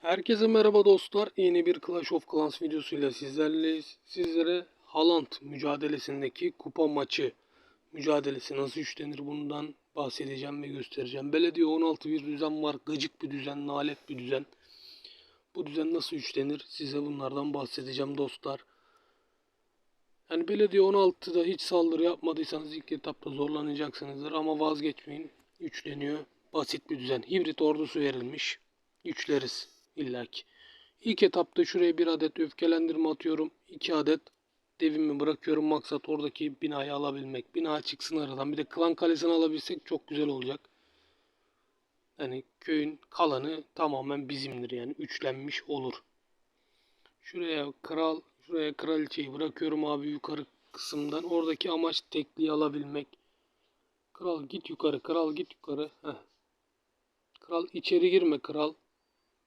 Herkese merhaba dostlar. Yeni bir Clash of Clans videosuyla sizlerleyiz. Sizlere Haaland mücadelesindeki kupa maçı mücadelesi nasıl üçlenir bundan bahsedeceğim ve göstereceğim. Belediye 16 bir düzen var. Gıcık bir düzen, nalet bir düzen. Bu düzen nasıl üçlenir size bunlardan bahsedeceğim dostlar. Yani belediye 16'da hiç saldırı yapmadıysanız ilk etapta zorlanacaksınızdır ama vazgeçmeyin. Üçleniyor. Basit bir düzen. Hibrit ordusu verilmiş. Üçleriz illaki. İlk etapta şuraya bir adet öfkelendirme atıyorum. iki adet devimi bırakıyorum. Maksat oradaki binayı alabilmek. Bina çıksın aradan. Bir de klan kalesini alabilsek çok güzel olacak. Yani köyün kalanı tamamen bizimdir yani. Üçlenmiş olur. Şuraya kral, şuraya kraliçeyi bırakıyorum abi yukarı kısımdan. Oradaki amaç tekliği alabilmek. Kral git yukarı, kral git yukarı. Heh. Kral içeri girme kral.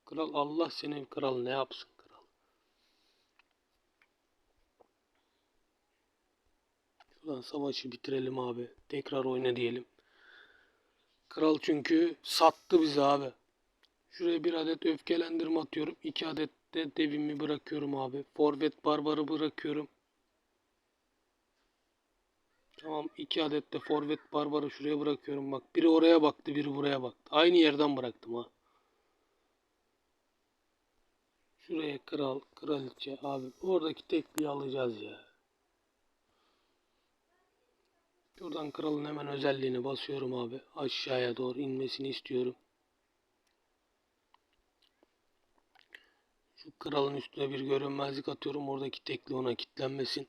Kral Allah seni kral ne yapsın kral. Şuradan savaşı bitirelim abi. Tekrar oyna diyelim. Kral çünkü sattı bizi abi. Şuraya bir adet öfkelendirme atıyorum. iki adet de devimi bırakıyorum abi. Forvet barbarı bırakıyorum. Tamam iki adet de forvet barbarı şuraya bırakıyorum bak. Biri oraya baktı biri buraya baktı. Aynı yerden bıraktım ha. Şuraya kral, kraliçe abi. Oradaki tekliği alacağız ya. Şuradan kralın hemen özelliğini basıyorum abi. Aşağıya doğru inmesini istiyorum. Şu kralın üstüne bir görünmezlik atıyorum. Oradaki tekli ona kilitlenmesin.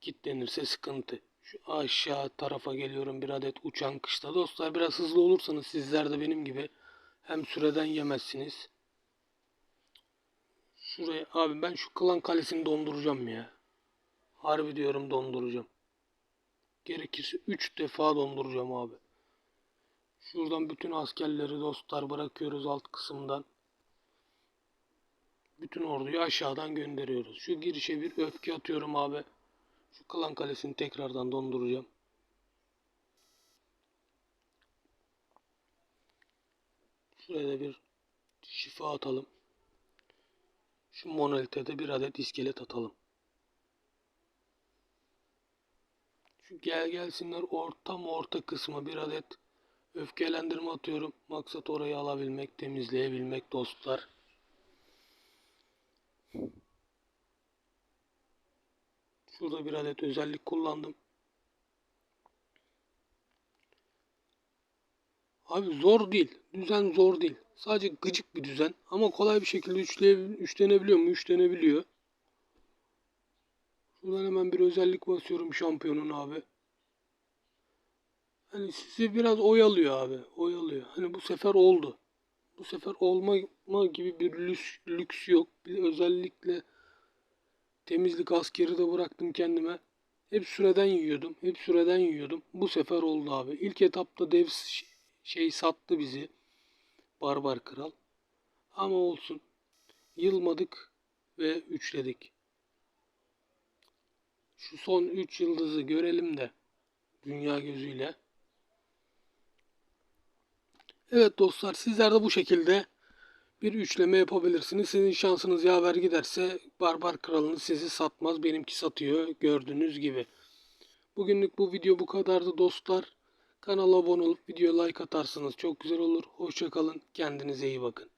Kilitlenirse sıkıntı. Şu aşağı tarafa geliyorum bir adet uçan kışla. Dostlar biraz hızlı olursanız sizler de benim gibi hem süreden yemezsiniz. Şuraya abi ben şu klan kalesini donduracağım ya. Harbi diyorum donduracağım. Gerekirse 3 defa donduracağım abi. Şuradan bütün askerleri dostlar bırakıyoruz alt kısımdan. Bütün orduyu aşağıdan gönderiyoruz. Şu girişe bir öfke atıyorum abi. Şu klan kalesini tekrardan donduracağım. Şuraya da bir şifa atalım. Şu monolite de bir adet iskelet atalım. Şu gel gelsinler ortam orta kısmı bir adet öfkelendirme atıyorum. Maksat orayı alabilmek, temizleyebilmek dostlar. Şurada bir adet özellik kullandım. Abi zor değil. Düzen zor değil. Sadece gıcık bir düzen. Ama kolay bir şekilde üçleye, üçlenebiliyor mu? Üçlenebiliyor. Şuradan hemen bir özellik basıyorum şampiyonun abi. Hani sizi biraz oyalıyor abi. Oyalıyor. Hani bu sefer oldu. Bu sefer olma gibi bir lüks, lüks yok. Bir özellikle temizlik askeri de bıraktım kendime. Hep süreden yiyordum. Hep süreden yiyordum. Bu sefer oldu abi. İlk etapta dev şey sattı bizi. Barbar kral. Ama olsun. Yılmadık ve üçledik. Şu son 3 yıldızı görelim de dünya gözüyle. Evet dostlar sizler de bu şekilde bir üçleme yapabilirsiniz. Sizin şansınız yaver giderse Barbar Kralınız sizi satmaz. Benimki satıyor gördüğünüz gibi. Bugünlük bu video bu kadardı dostlar. Kanala abone olup video like atarsanız çok güzel olur. Hoşçakalın. Kendinize iyi bakın.